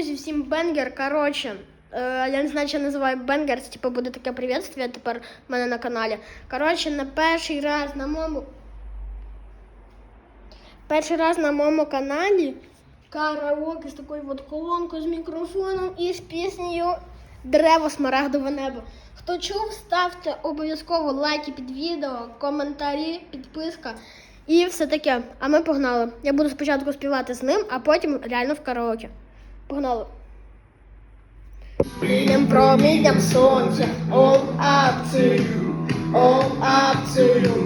друзі, всім бенгер. Коротше, е, я не знаю, чи я називаю бенгер, це типу буде таке привітствие тепер в мене на каналі. Коротше, на перший раз на моєму. Перший раз на моєму каналі караоке з такою от колонкою з мікрофоном і з піснею Дерево смарагдове небо. Хто чув, ставте обов'язково лайки під відео, коментарі, підписка і все таке. А ми погнали. Я буду спочатку співати з ним, а потім реально в караоке. Погнали. Промінням промінням сонця, all up to you.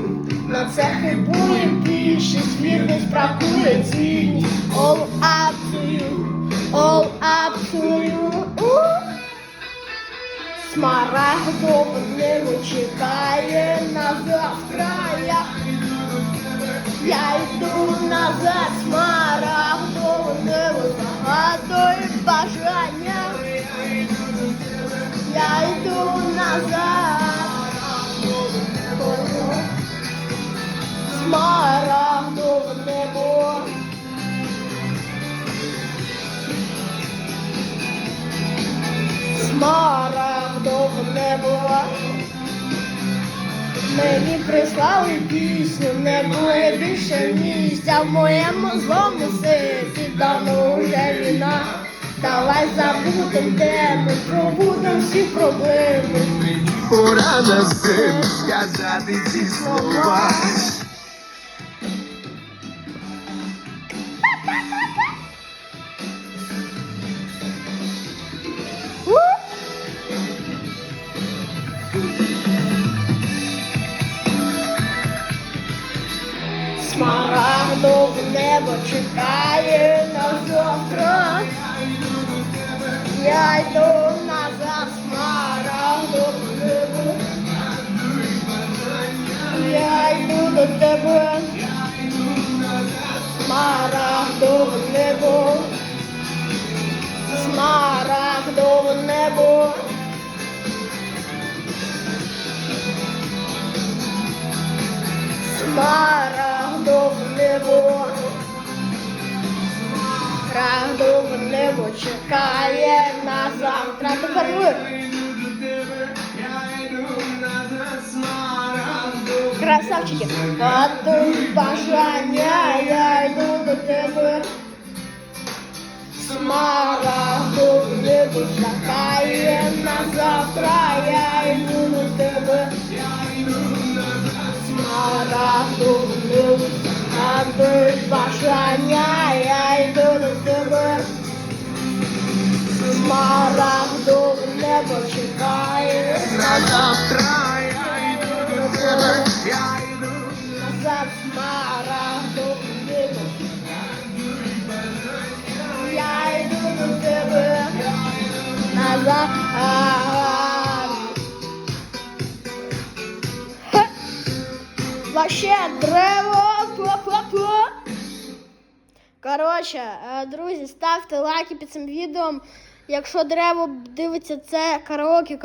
На це хибує більшість, вірність бракує цінність, all up to you, all up to чекає на завтра. Я, я йду назад, смарагдове бажання. Я йду назад. Смарагдове небо. Смарагдове небо. Мені прислали пісню, не буде більше місця в моєму злому серці. Давай забудем тему, пробудем всі проблеми. Пора на все сказати ці слова. Смарагдове небо чекає на завтра. Я йду назад, смарагдове небо. Я йду до тебе. Смарагдове небо. Смарагдове небо. Смарагдове небо. Смарагдове небо чекає на завтра. Тепер ви. Красавчики. Гадуй бажання, я йду до тебе. Смарагдове небо чекає на завтра, я йду до тебе. Смарагдове небо, гадуй бажання, Смарагдове небо чекає На завтра я йду до тебе, я йду. назад смарагдове небо. Я йду до тебе назад. Хе. Вообще древо. Пу-пу-пу. Коротше, е, друзі, ставте лайки під цим відео. Якщо дерево дивиться це караоке,